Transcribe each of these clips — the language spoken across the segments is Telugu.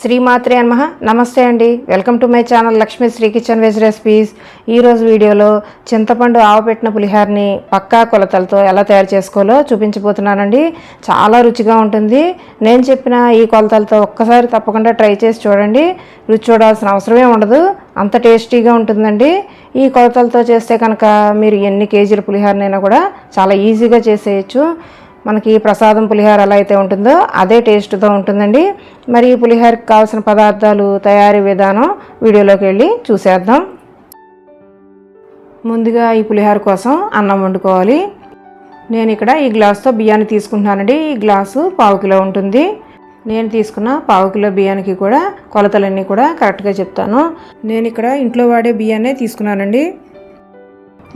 శ్రీమాత్రే నమః నమస్తే అండి. Welcome to my channel Lakshmi Sri kitchen veg recipes. ఈరోజు వీడియోలో చింతపండు ఆవపెట్టిన పులిహారని పక్కా కొలతలతో ఎలా తయారు చేసుకోవాలో చూపించబోతున్నానండి. చాలా రుచిగా ఉంటుంది. నేను చెప్పిన ఈ కొలతలతో ఒక్కసారి తప్పకుండా ట్రై చేసి చూడండి. రుచి చూడాల్సిన అవసరమే ఉండదు. అంత టేస్టీగా ఉంటుందండి. ఈ కొలతలతో చేస్తే కనుక మీరు ఎన్ని కేజీల పులిహారనైనా కూడా చాలా ఈజీగా చేసేయచ్చు. మనకి ప్రసాదం పులిహార ఎలా అయితే ఉంటుందో అదే టేస్ట్తో ఉంటుందండి. మరి ఈ కావాల్సిన పదార్థాలు తయారీ విధానం వీడియోలోకి వెళ్ళి చూసేద్దాం. ముందుగా ఈ పులిహోర కోసం అన్నం వండుకోవాలి. నేను ఇక్కడ ఈ గ్లాస్తో బియ్యాన్ని తీసుకుంటున్నానండి. ఈ గ్లాసు పావు కిలో ఉంటుంది. నేను తీసుకున్న పావు కిలో బియ్యానికి కూడా కొలతలన్నీ కూడా కరెక్ట్గా చెప్తాను. నేను ఇక్కడ ఇంట్లో వాడే బియ్యాన్నే తీసుకున్నానండి.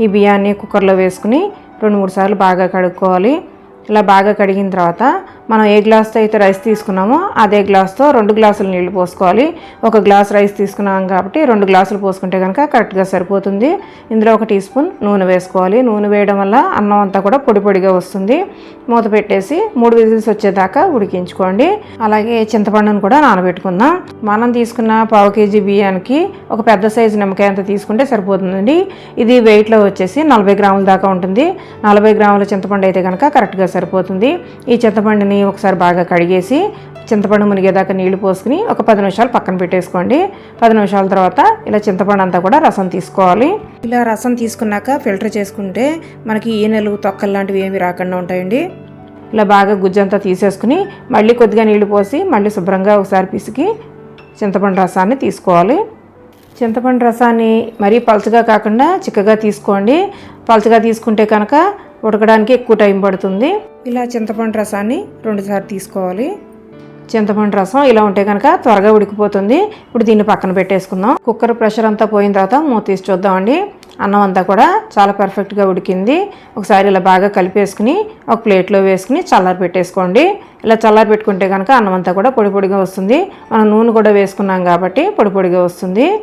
ఈ బియ్యాన్ని కుక్కర్లో వేసుకుని రెండు మూడు సార్లు బాగా కడుక్కోవాలి. ఇలా బాగా కడిగిన తర్వాత మనం ఏ గ్లాస్తో అయితే రైస్ తీసుకున్నామో అదే గ్లాస్తో రెండు గ్లాసులు నీళ్ళు పోసుకోవాలి. ఒక గ్లాస్ రైస్ తీసుకున్నాం కాబట్టి రెండు గ్లాసులు పోసుకుంటే కనుక కరెక్ట్గా సరిపోతుంది. ఇందులో ఒక టీ స్పూన్ నూనె వేసుకోవాలి. నూనె వేయడం వల్ల అన్నం అంతా కూడా పొడి పొడిగా వస్తుంది. మూత పెట్టేసి మూడు విజిల్స్ వచ్చేదాకా ఉడికించుకోండి. అలాగే చింతపండును కూడా నానబెట్టుకుందాం. మనం తీసుకున్న పావు కేజీ బియ్యానికి ఒక పెద్ద సైజు నిమ్మకాయ అంత తీసుకుంటే సరిపోతుందండి. ఇది వెయిట్లో వచ్చేసి నలభై గ్రాముల దాకా ఉంటుంది. నలభై గ్రాముల చింతపండు అయితే కనుక కరెక్ట్గా సరిపోతుంది. ఈ చింతపండుని ఒకసారి బాగా కడిగేసి చింతపండు మునిగేదాకా నీళ్ళు పోసుకుని ఒక పది నిమిషాలు పక్కన పెట్టేసుకోండి. పది నిమిషాల తర్వాత ఇలా చింతపండు అంతా కూడా రసం తీసుకోవాలి. ఇలా రసం తీసుకున్నాక ఫిల్టర్ చేసుకుంటే మనకి ఈనెలు తొక్కలు లాంటివి ఏమి రాకుండా ఉంటాయండి. ఇలా బాగా గుజ్జంతా తీసేసుకుని మళ్ళీ కొద్దిగా నీళ్ళు పోసి మళ్ళీ శుభ్రంగా ఒకసారి పిసికి చింతపండు రసాన్ని తీసుకోవాలి. చింతపండు రసాన్ని మరీ పలచగా కాకుండా చిక్కగా తీసుకోండి. పలచగా తీసుకుంటే కనుక ఉడకడానికి ఎక్కువ టైం పడుతుంది. ఇలా చింతపండు రసాన్ని రెండుసార్లు తీసుకోవాలి. చింతపండు రసం ఇలా ఉంటే కనుక త్వరగా ఉడికిపోతుంది. ఇప్పుడు దీన్ని పక్కన పెట్టేసుకుందాం. కుక్కర్ ప్రెషర్ అంతా పోయిన తర్వాత మూత తీసి చూద్దామండి. అన్నం అంతా కూడా చాలా పర్ఫెక్ట్గా ఉడికింది. ఒకసారి ఇలా బాగా కలిపేసుకుని ఒక ప్లేట్లో వేసుకుని చల్లారి పెట్టేసుకోండి. ఇలా చల్లారి పెట్టుకుంటే కనుక అన్నం అంతా కూడా పొడి పొడిగా వస్తుంది. మనం నూనె కూడా వేసుకున్నాం కాబట్టి పొడి పొడిగా వస్తుంది.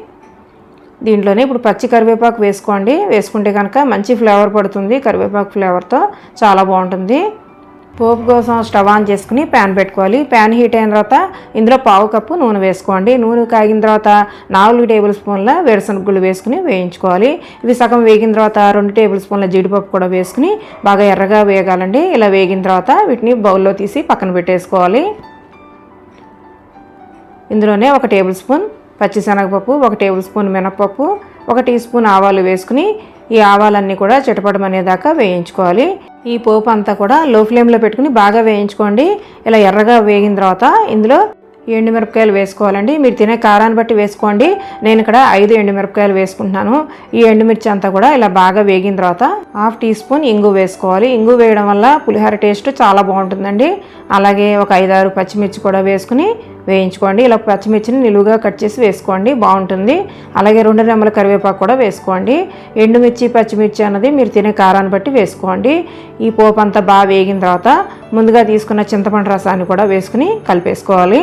దీంట్లోనే ఇప్పుడు పచ్చి కరివేపాకు వేసుకోండి. వేసుకుంటే కనుక మంచి ఫ్లేవర్ పడుతుంది. కరివేపాకు ఫ్లేవర్తో చాలా బాగుంటుంది. పోపు కోసం స్టవ్ ఆన్ చేసుకుని ప్యాన్ పెట్టుకోవాలి. ప్యాన్ హీట్ అయిన తర్వాత ఇందులో పావు కప్పు నూనె వేసుకోండి. నూనె కాగిన తర్వాత నాలుగు టేబుల్ స్పూన్ల వేరుశనగుళ్ళు వేసుకుని వేయించుకోవాలి. ఇవి సగం వేగిన తర్వాత రెండు టేబుల్ స్పూన్ల జీడిపప్పు కూడా వేసుకుని బాగా ఎర్రగా వేగాలండి. ఇలా వేగిన తర్వాత వీటిని బౌల్లో తీసి పక్కన పెట్టేసుకోవాలి. ఇందులోనే ఒక టేబుల్ స్పూన్ పచ్చిశనగపప్పు ఒక టేబుల్ స్పూన్ మినపప్పు ఒక టీ స్పూన్ ఆవాలు వేసుకుని ఈ ఆవాలన్నీ కూడా చిటపడమనేదాకా వేయించుకోవాలి. ఈ పోపు అంతా కూడా లో ఫ్లేమ్లో పెట్టుకుని బాగా వేయించుకోండి. ఇలా ఎర్రగా వేగిన తర్వాత ఇందులో ఎండుమిరపకాయలు వేసుకోవాలండి. మీరు తినే కారాన్ని బట్టి వేసుకోండి. నేను ఇక్కడ ఐదు ఎండుమిరపకాయలు వేసుకుంటున్నాను. ఈ ఎండుమిర్చి అంతా కూడా ఇలా బాగా వేగిన తర్వాత హాఫ్ టీ స్పూన్ ఇంగు వేసుకోవాలి. ఇంగు వేయడం వల్ల పులిహోర టేస్ట్ చాలా బాగుంటుందండి. అలాగే ఒక ఐదారు పచ్చిమిర్చి కూడా వేసుకుని వేయించుకోండి. ఇలా పచ్చిమిర్చిని నిలువుగా కట్ చేసి వేసుకోండి. బాగుంటుంది. అలాగే రెండు రెమ్మల కరివేపాకు కూడా వేసుకోండి. ఎండుమిర్చి పచ్చిమిర్చి అన్నది మీరు తినే కారాన్ని బట్టి వేసుకోండి. ఈ పోపు అంతా బాగా వేగిన తర్వాత ముందుగా తీసుకున్న చింతపండు రసాన్ని కూడా వేసుకుని కలిపేసుకోవాలి.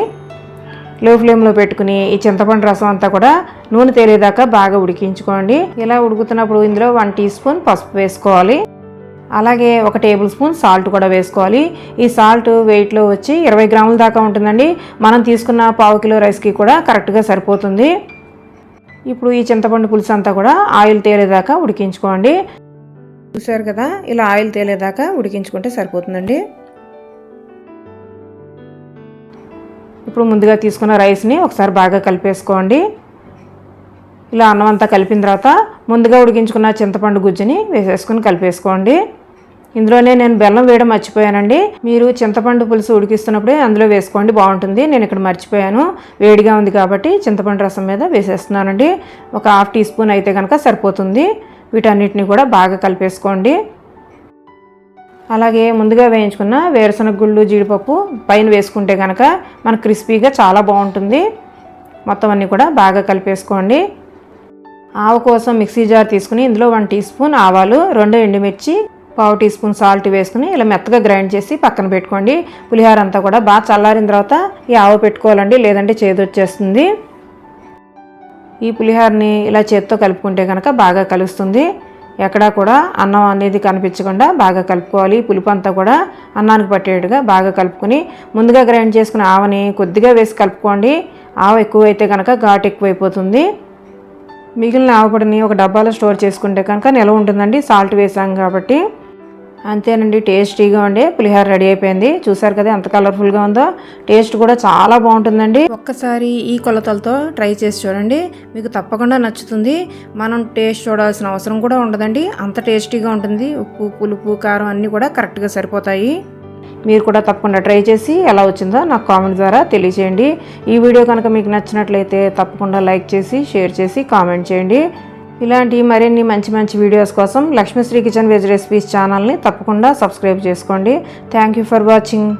లో ఫ్లేమ్లో పెట్టుకుని ఈ చింతపండు రసం అంతా కూడా నూనె తేలేదాకా బాగా ఉడికించుకోండి. ఇలా ఉడుకుతున్నప్పుడు ఇందులో వన్ టీ స్పూన్ పసుపు వేసుకోవాలి. అలాగే ఒక టేబుల్ స్పూన్ సాల్ట్ కూడా వేసుకోవాలి. ఈ సాల్ట్ వెయిట్లో వచ్చి ఇరవై గ్రాముల దాకా ఉంటుందండి. మనం తీసుకున్న పావు కిలో రైస్కి కూడా కరెక్ట్గా సరిపోతుంది. ఇప్పుడు ఈ చింతపండు పులుసు అంతా కూడా ఆయిల్ తేలేదాకా ఉడికించుకోండి. చూసారు కదా ఇలా ఆయిల్ తేలేదాకా ఉడికించుకుంటే సరిపోతుందండి. ఇప్పుడు ముందుగా తీసుకున్న రైస్ని ఒకసారి బాగా కలిపేసుకోండి. ఇలా అన్నం అంతా కలిపిన తర్వాత ముందుగా ఉడికించుకున్న చింతపండు గుజ్జుని వేసేసుకుని కలిపేసుకోండి. ఇందులోనే నేను బెల్లం వేయడం మర్చిపోయానండి. మీరు చింతపండు పులుసు ఉడికిస్తున్నప్పుడే అందులో వేసుకోండి బాగుంటుంది. నేను ఇక్కడ మర్చిపోయాను. వేడిగా ఉంది కాబట్టి చింతపండు రసం మీద వేసేస్తున్నానండి. ఒక హాఫ్ టీ స్పూన్ అయితే కనుక సరిపోతుంది. వీటన్నిటిని కూడా బాగా కలిపేసుకోండి. అలాగే ముందుగా వేయించుకున్న వేరుశనగ గుళ్ళు జీడిపప్పు పైన వేసుకుంటే కనుక మనకు క్రిస్పీగా చాలా బాగుంటుంది. మొత్తం అన్నీ కూడా బాగా కలిపేసుకోండి. ఆవు కోసం మిక్సీ జార్ తీసుకుని ఇందులో వన్ టీ స్పూన్ ఆవాలు రెండు ఎండుమిర్చి పావు టీ స్పూన్ సాల్ట్ వేసుకుని ఇలా మెత్తగా గ్రైండ్ చేసి పక్కన పెట్టుకోండి. పులిహోర అంతా కూడా బాగా చల్లారిన తర్వాత ఈ ఆవు పెట్టుకోవాలండి లేదంటే చేదు వచ్చేస్తుంది. ఈ పులిహోరని ఇలా చేత్తో కలుపుకుంటే కనుక బాగా కలుస్తుంది. ఎక్కడా కూడా అన్నం అనేది కనిపించకుండా బాగా కలుపుకోవాలి. పులుపు అంతా కూడా అన్నానికి పట్టేట్టుగా బాగా కలుపుకొని ముందుగా గ్రైండ్ చేసుకున్న ఆవని కొద్దిగా వేసి కలుపుకోండి. ఆవు ఎక్కువైతే కనుక ఘాటు ఎక్కువైపోతుంది. మిగిలిన ఆవుపొడిని ఒక డబ్బాలో స్టోర్ చేసుకుంటే కనుక నిల్వ ఉంటుందండి. సాల్ట్ వేసాం కాబట్టి. అంతేనండి టేస్టీగా ఉండే పులిహోర రెడీ అయిపోయింది. చూసారు కదా ఎంత కలర్ఫుల్గా ఉందో. టేస్ట్ కూడా చాలా బాగుంటుందండి. ఒక్కసారి ఈ కొలతలతో ట్రై చేసి చూడండి. మీకు తప్పకుండా నచ్చుతుంది. మనం టేస్ట్ చూడాల్సిన అవసరం కూడా ఉండదండి. అంత టేస్టీగా ఉంటుంది. ఉప్పు పులుపు కారం అన్నీ కూడా కరెక్ట్గా సరిపోతాయి. మీరు కూడా తప్పకుండా ట్రై చేసి ఎలా వచ్చిందో నాకు కామెంట్ ద్వారా తెలియచేయండి ఈ వీడియో కనుక మీకు నచ్చినట్లయితే తప్పకుండా లైక్ చేసి షేర్ చేసి కామెంట్ చేయండి. ఇలాంటి మరిన్ని మంచి మంచి వీడియోస్ కోసం లక్ష్మీశ్రీ కిచెన్ వెజ్ రెసిపీస్ ఛానల్ని తప్పకుండా సబ్స్క్రైబ్ చేసుకోండి. Thank you for watching.